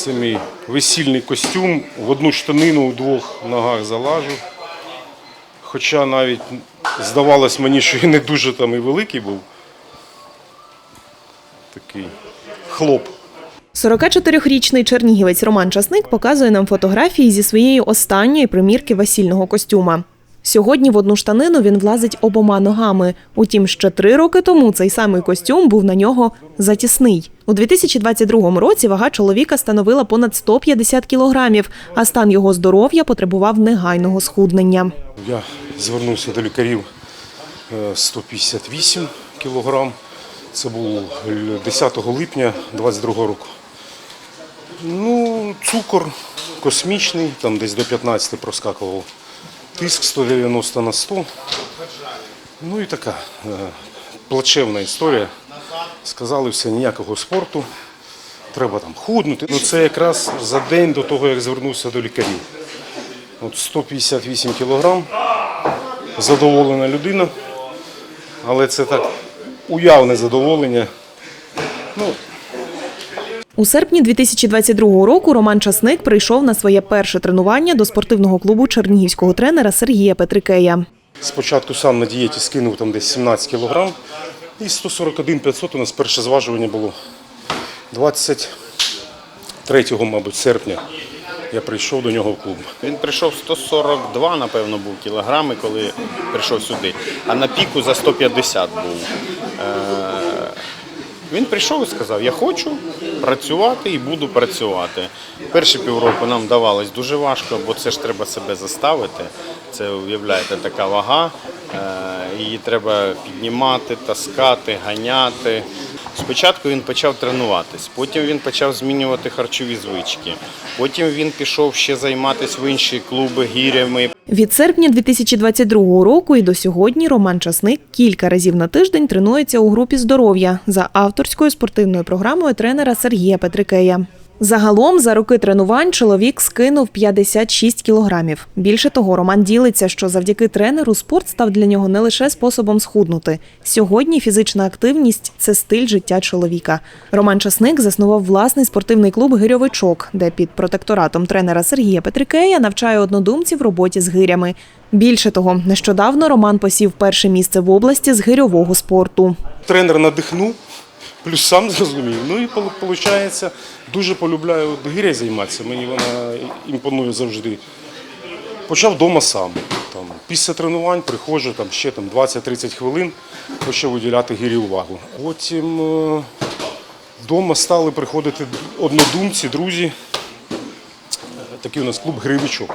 Це мій весільний костюм. В одну штанину у двох ногах залажу. Хоча навіть здавалось мені, що я не дуже там і великий був. Такий хлоп. 44-річний чернігівець Роман Часник показує нам фотографії зі своєї останньої примірки весільного костюма. Сьогодні в одну штанину він влазить обома ногами. Утім, ще три роки тому цей самий костюм був на нього затісний. У 2022 році вага чоловіка становила понад 150 кілограмів, а стан його здоров'я потребував негайного схуднення. Я звернувся до лікарів е, 158 кілограм. Це було 10 липня 2022 року. Ну, цукор космічний, там десь до 15 проскакував. Тиск 190 на 100. Ну і така е, плачевна історія. Сказали все, ніякого спорту, треба там худнути. Ну це якраз за день до того, як звернувся до лікарів. От 158 кілограм, задоволена людина, але це так уявне задоволення. Ну, У серпні 2022 року Роман Часник прийшов на своє перше тренування до спортивного клубу чернігівського тренера Сергія Петрикея. спочатку сам на дієті скинув там десь 17 кілограм, і 141 500 у нас перше зважування було 23, мабуть, серпня. Я прийшов до нього в клуб. Він прийшов 142, напевно, був кілограми, коли прийшов сюди. А на піку за 150 був. Він прийшов і сказав, я хочу працювати і буду працювати. Перші півроку нам давалось дуже важко, бо це ж треба себе заставити. Це уявляєте, така вага. е, Її треба піднімати, таскати, ганяти. Спочатку він почав тренуватись, потім він почав змінювати харчові звички. Потім він пішов ще займатися в інші клуби гірями. Від серпня 2022 року і до сьогодні Роман Часник кілька разів на тиждень тренується у групі здоров'я за авторською спортивною програмою тренера Сергія Петрикея. Загалом за роки тренувань чоловік скинув 56 кілограмів. Більше того, Роман ділиться, що завдяки тренеру спорт став для нього не лише способом схуднути. Сьогодні фізична активність це стиль життя чоловіка. Роман Часник заснував власний спортивний клуб Гирьовичок, де під протекторатом тренера Сергія Петрикея навчає однодумців роботі з гирями. Більше того, нещодавно Роман посів перше місце в області з гирьового спорту. Тренер надихнув, плюс сам зрозумів. Ну і виходить, дуже полюбляю гиря займатися, мені вона імпонує завжди. Почав вдома сам. Там, після тренувань приходжу там, ще там, 20-30 хвилин, почав виділяти гирі увагу. Потім е, вдома стали приходити однодумці, друзі. Такий у нас клуб Гривичок.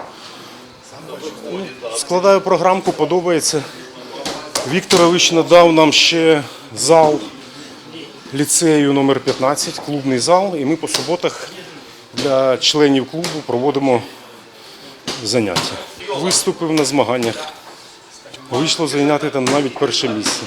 Ну, Складаю програмку, подобається. Вікторович надав нам ще зал ліцею номер 15 клубний зал, і ми по суботах для членів клубу проводимо заняття. Виступив на змаганнях. Вийшло зайняти там навіть перше місце.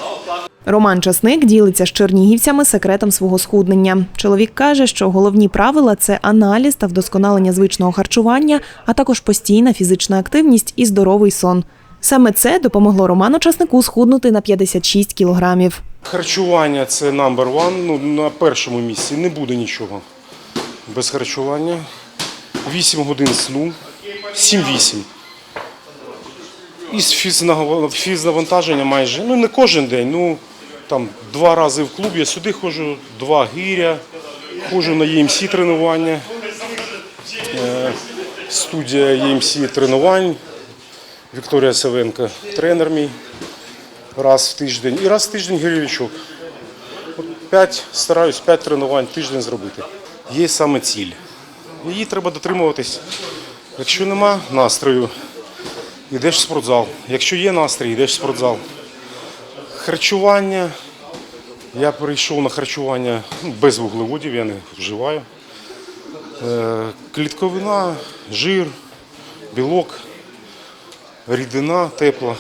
Роман Часник ділиться з чернігівцями секретом свого схуднення. Чоловік каже, що головні правила це аналіз та вдосконалення звичного харчування, а також постійна фізична активність і здоровий сон. Саме це допомогло Роману Часнику схуднути на 56 кілограмів. Харчування це number one, ну, на першому місці не буде нічого. Без харчування. 8 годин сну, 7-8. І фізнавантаження майже, ну не кожен день, ну там два рази в клуб, я сюди ходжу, два гиря, ходжу на EMC тренування, е, студія EMC тренувань, Вікторія Савенко, тренер мій раз в тиждень. І раз в тиждень гірячок. От п'ять, стараюсь п'ять тренувань тиждень зробити. Є саме ціль. Її треба дотримуватись. Якщо нема настрою, йдеш в спортзал. Якщо є настрій, йдеш в спортзал. Харчування. Я перейшов на харчування без вуглеводів, я не вживаю. Е, Клітковина, жир, білок, рідина тепла.